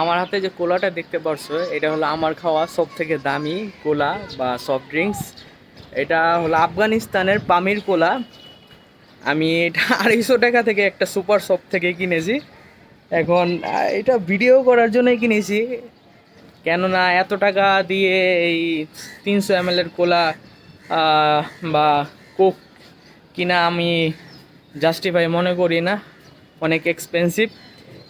আমার হাতে যে কোলাটা দেখতে পারছ, এটা হলো আমার খাওয়া সব থেকে দামি কোলা বা সফট ড্রিঙ্কস এটা হলো আফগানিস্তানের পামির কোলা। আমি এটা আড়াইশো টাকা থেকে একটা সুপার শপ থেকে কিনেছি। এখন এটা ভিডিও করার জন্যই কিনেছি। কেননা এত টাকা দিয়ে এই তিনশো এম কোলা বা কোক কিনা আমি জাস্টিফাই মনে করি না। অনেক এক্সপেন্সিভ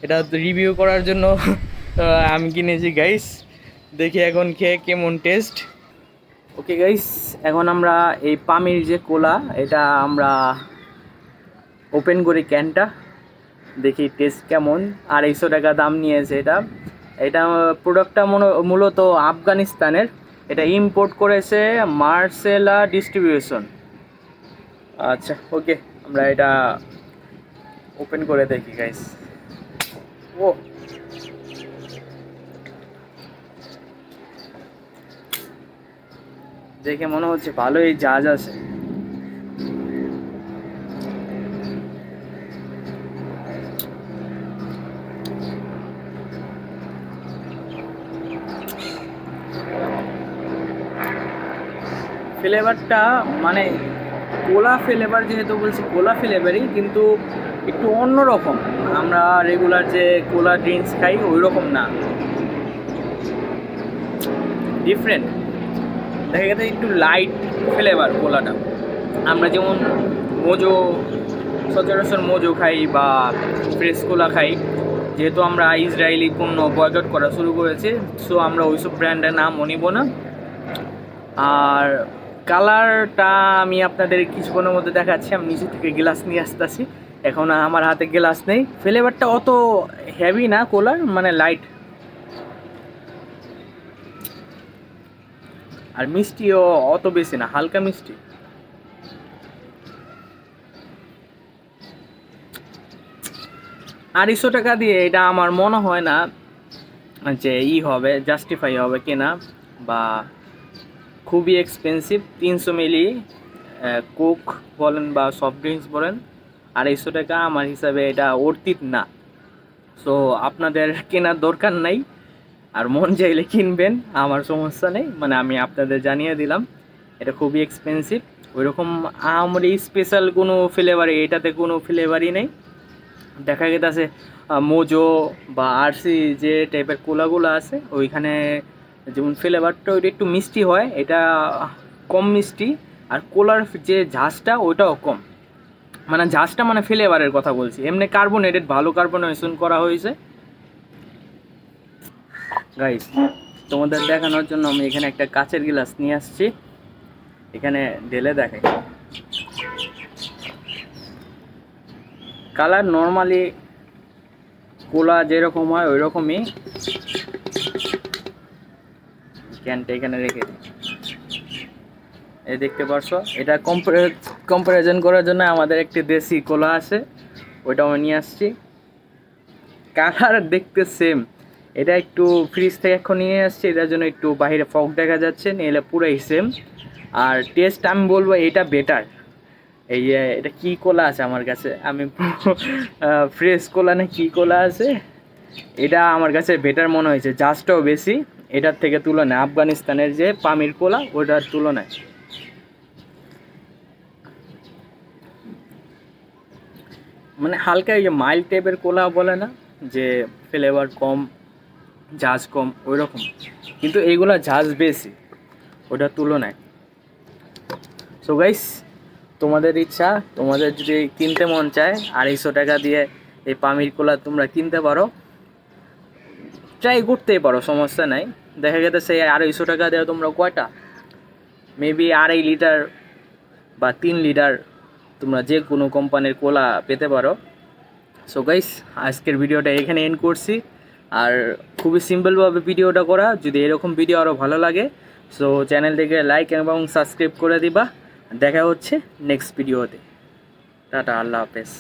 এটা রিভিউ করার জন্য আহ, আমি কিনেছি গাইস দেখি এখন খেয়ে কেমন টেস্ট ওকে গাইস এখন আমরা এই পামির যে কোলা এটা আমরা ওপেন করি ক্যানটা দেখি টেস্ট কেমন। আড়াইশো টাকা দাম নিয়েছে এটা। এটা প্রোডাক্টটা মূলত আফগানিস্তানের। এটা ইম্পোর্ট করেছে মার্সেলা ডিস্ট্রিবিউশন আচ্ছা ওকে আমরা এটা ওপেন করে দেখি গাইস ও দেখে মনে হচ্ছে ভালোই জাজ আছে। ফ্লেভারটা মানে কোলা ফ্লেভার যেহেতু বলছি কোলা ফ্লেভারই কিন্তু একটু অন্যরকম। আমরা রেগুলার যে কোলা ড্রিঙ্কস খাই ওই রকম না। ডিফারেন্ট দেখা গেছে একটু লাইট ফ্লেভার কোলাটা আমরা যেমন মোজো, সচরাচর মোজো খাই বা ফ্রেশ কোলা খাই। যেহেতু আমরা ইসরায়েলি পণ্য বয়কট করা শুরু করেছে সো আমরা ওইসব ব্র্যান্ডের নামও নিব না। আর কালারটা আমি আপনাদের কিছুক্ষণের মধ্যে দেখাচ্ছি, আমি নিচে থেকে গ্লাস নিয়ে আসতেছি। এখন আমার হাতে গ্লাস নেই। ফ্লেভারটা অত হেভি না কোলার মানে লাইট আর মিষ্টিও অত বেশি না, হালকা মিষ্টি। আড়াইশো টাকা দিয়ে এটা আমার মনে হয় না যে ই হবে জাস্টিফাই হবে কেনা বা খুবই এক্সপেন্সিভ তিনশো মিলি কোক বলেন বা সফট ড্রিঙ্কস বলেন, আড়াইশো টাকা আমার হিসাবে এটা অর্থিত না। সো আপনাদের কেনার দরকার নাই। আর মন চাইলে কিনবেন, আমার সমস্যা নেই। মানে আমি আপনাদের জানিয়ে দিলাম, এটা খুবই এক্সপেন্সিভ ওইরকম আমার স্পেশাল কোনো ফ্লেভারি এটাতে কোনো ফ্লেভারই নেই। দেখা গেছে মোজো বা আরসি যে টাইপের কোলাগুলো আছে, ওইখানে যেমন ফ্লেভারটা ওইটা একটু মিষ্টি হয়, এটা কম মিষ্টি। আর কোলার যে ঝাঁজটা, ওইটাও কম। মানে ঝাঁজটা মানে ফ্লেভারের কথা বলছি। এমনি কার্বোনেটেড ভালো কার্বোনেশন করা হয়েছে। গাইস তোমাদের দেখানোর জন্য আমি এখানে একটা কাচের গ্লাস নিয়ে আসছি। এখানে ঢেলে দেখাই কালার নর্মালি কোলা যেরকম হয় ওই রকমই ক্যানটা এখানে রেখে দিই। এই দেখতে পারছ? এটা কম্পারিজন করার জন্য আমাদের একটি দেশি কোলা আছে। ওইটা আমি নিয়ে আসছি। কালার দেখতে সেম এটা একটু ফ্রিজ থেকে এখন নিয়ে আসছি, এটার জন্য একটু বাইরে ফক দেখা যাচ্ছে, নিলে পুরাই সেম আর টেস্ট আমি বলব এটা বেটার এই এটা কি কোলা আছে আমার কাছে? আমি ফ্রেশ কোলা না কি কোলা আছে? এটা আমার কাছে বেটার মনে হয়েছে জাস্টটাও বেশি। এটার থেকে তুলনায়, আফগানিস্তানের যে পামির কোলা ওটার তুলনায়। মানে হালকা এই যে মাইল্ড টাইপের কোলা বলে না, যে ফ্লেভার কম। ঝাঁজ কম ওই রকম কিন্তু এইগুলা ঝাঁজ বেশি ওটার তুলনায়। সো গাইস তোমাদের ইচ্ছা, তোমাদের যদি কিনতে মন চায়, আড়াইশো টাকা দিয়ে এই পামির কোলা তোমরা কিনতে পারো। ট্রাই করতেই পারো, সমস্যা নাই। দেখা গেছে সেই আড়াইশো টাকা দেওয়া তোমরা কয়টা? মেবি আড়াই লিটার বা তিন লিটার তোমরা যে কোনো কোম্পানির কোলা পেতে পারো। সো গাইস আজকের ভিডিওটা এখানে এন্ড করছি। আর খুবই সিম্পলভাবে ভিডিওটা করা, যদি এরকম ভিডিও আরও ভালো লাগে সো চ্যানেলটিকে লাইক এবং সাবস্ক্রাইব করে দিবা। দেখা হচ্ছে নেক্সট ভিডিওতে টাটা, আল্লাহ হাফেজ।